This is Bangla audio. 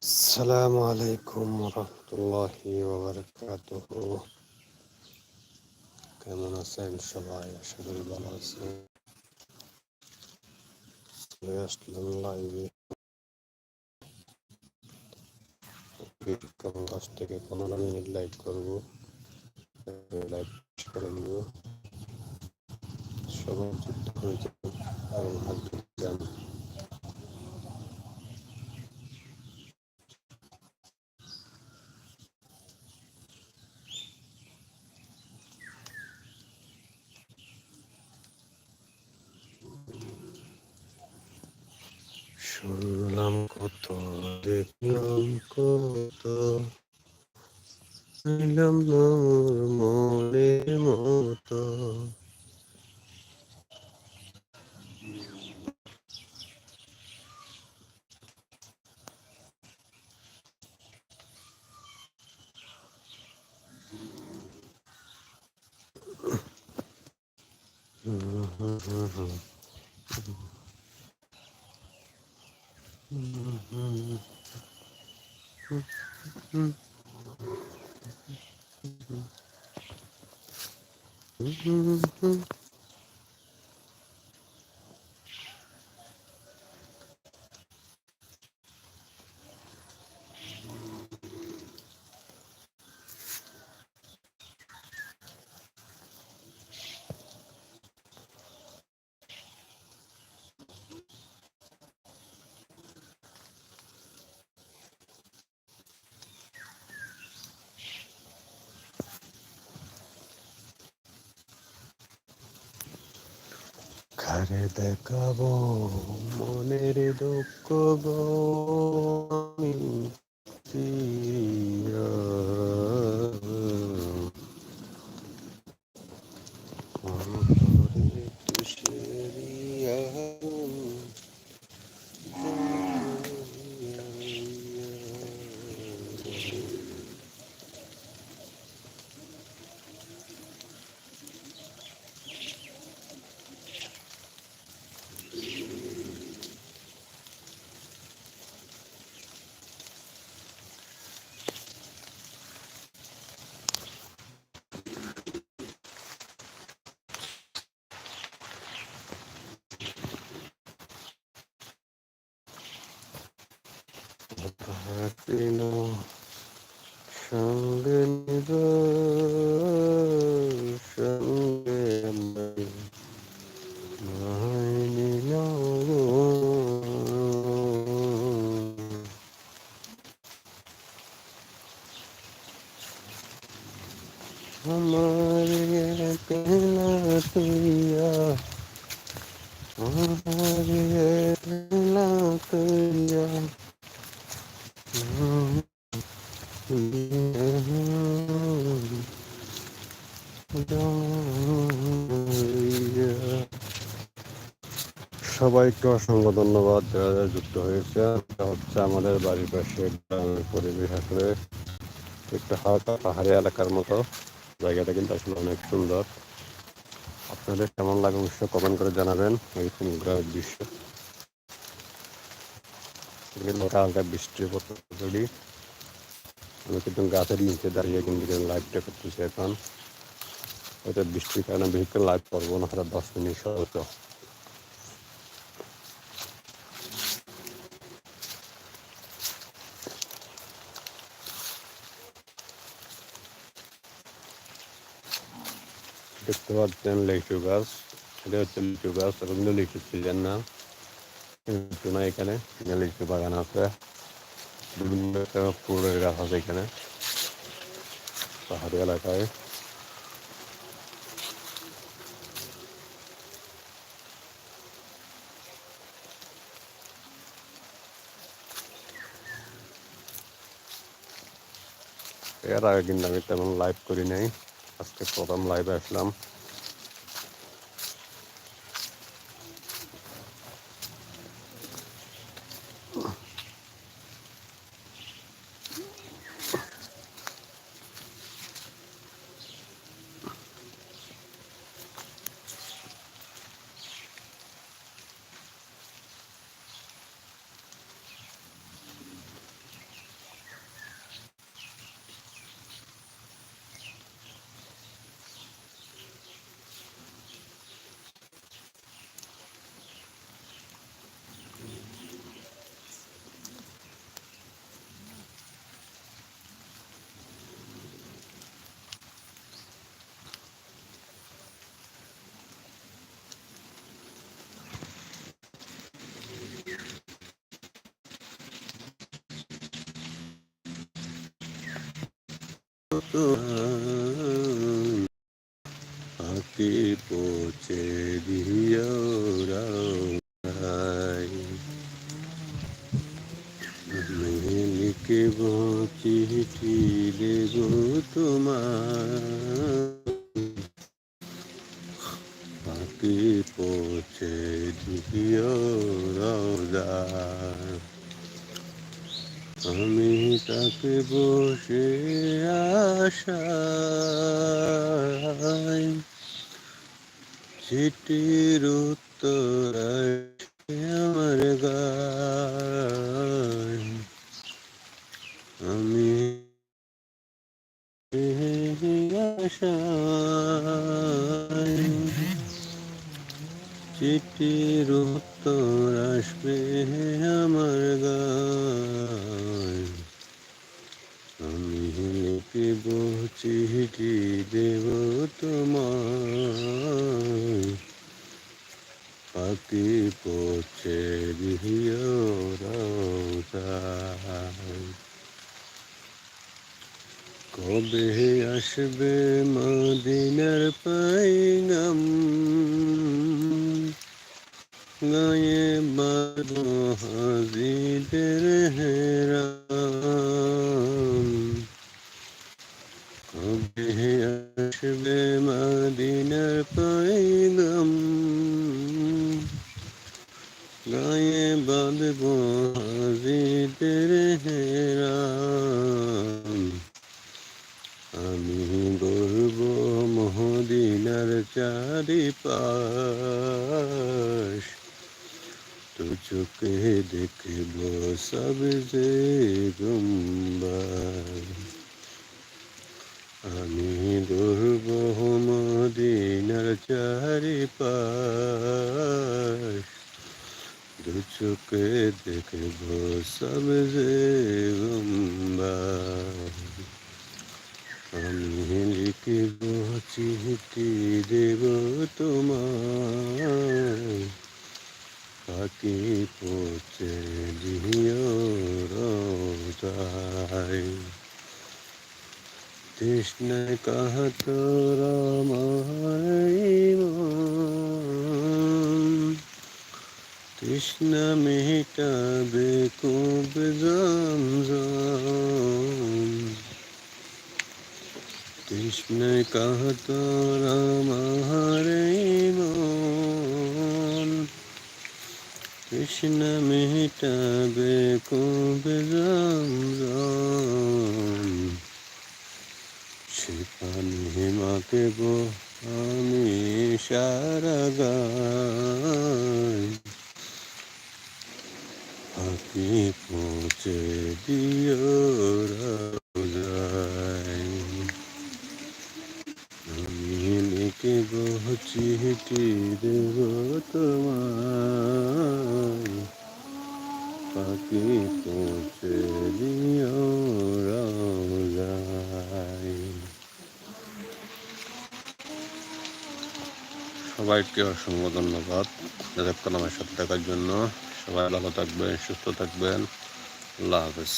السلام عليكم ورحمة الله وبركاته কেমন আছেন সবাই আশা করি ভালো আছেন চলে আসলাম লাইভে কেমন কাছ থেকে পনেরো মিনিট লাইভ করবো লাইভ করে নিব সবাই যুক্ত হয়ে যাবেন এবং যান কত দেখলাম কত নিলাম মোর মনের মতো। হুম Mm-hmm. কারে দেখাবো মনের দুঃখ গো আমি সঙ্গে নিব সঙ্গে আমার পেলা তুইয়া। সবাইকে অসংখ্য ধন্যবাদ যারা যারা যুক্ত হয়েছে। এটা হচ্ছে আমাদের বাড়ির পাশে গ্রামের পরিবেশ আসলে। একটু হালকা পাহাড়ি এলাকার মতো। জায়গাটা কিন্তু আসলে অনেক সুন্দর। আপনাদের কেমন লাগে অবশ্যই কমেন্ট করে জানাবেন। এরকম গ্রামের দৃশ্য। কিন্তু হালকা বৃষ্টি পড়তে আমি কিন্তু গাছের নিচে দাঁড়িয়ে কিন্তু লাইভটা করতেছি এখন। এটা বৃষ্টির কারণে বেশি লাইভ করব না হয়তো দশ মিনিট সহজ দেখতে পাচ্ছেন লিচু গাছ। এটা হচ্ছে লিচু গাছ, এখন কিন্তু লিচু সিজন না। কিন্তু না এখানে। লিচু বাগান আছে। বিভিন্ন ফুলের গাছ আছে এখানে। পাহাড়ি এলাকায়। এর আগে কিন্তু আমি তেমন লাইভ করি নাই। আজকে প্রথম লাইভে আসলাম। পাখি পৌঁছে দিও রাই লিখব চিঠি দেব তোমার। পাখি পৌঁছে দিও রাজার আমি তাকে বসে আশায় চিঠির উত্তর আমার আমি আশায় চিঠির উত্তর আসবে আমার আমি লিখিব চিঠি দেব তোমার পাখি পৌঁছে দিও রাজায় কবে আসবে মদিনার পাইগাম? গায়ে বারো হাজিদের হেরাম। কবে আসবে মদিনার পাইগাম আমি গর্ব মহদিনার চারিপাশ। তো চোখে দেখব সব যে আমি গর্ব মদিনার চারিপাশ। দু চোখে দেখব সব যে গুম্বার। আমি লিখিব চিঠি দেব তোমার পাখি পৌঁছে দিও রাই তৃষ্ণায় কাহত রামায়ণ তৃষ্ণা মেটাবে কুব জমজম। কৃষ্ণয় কাহত রামারে মন। কৃষ্ণ মেটাবে কবে জম সে পানি মাকে গো, আমি সারা গাই পাখি পৌঁছে দিও আমি লিখে গো চিঠি দেব তোমার পাখি পৌঁছে সবাইকে অসংখ্য ধন্যবাদ এতক্ষণ আমার সাথে থাকার জন্য। সবাই ভালো থাকবেন, সুস্থ থাকবেন। আল্লাহ হাফেজ।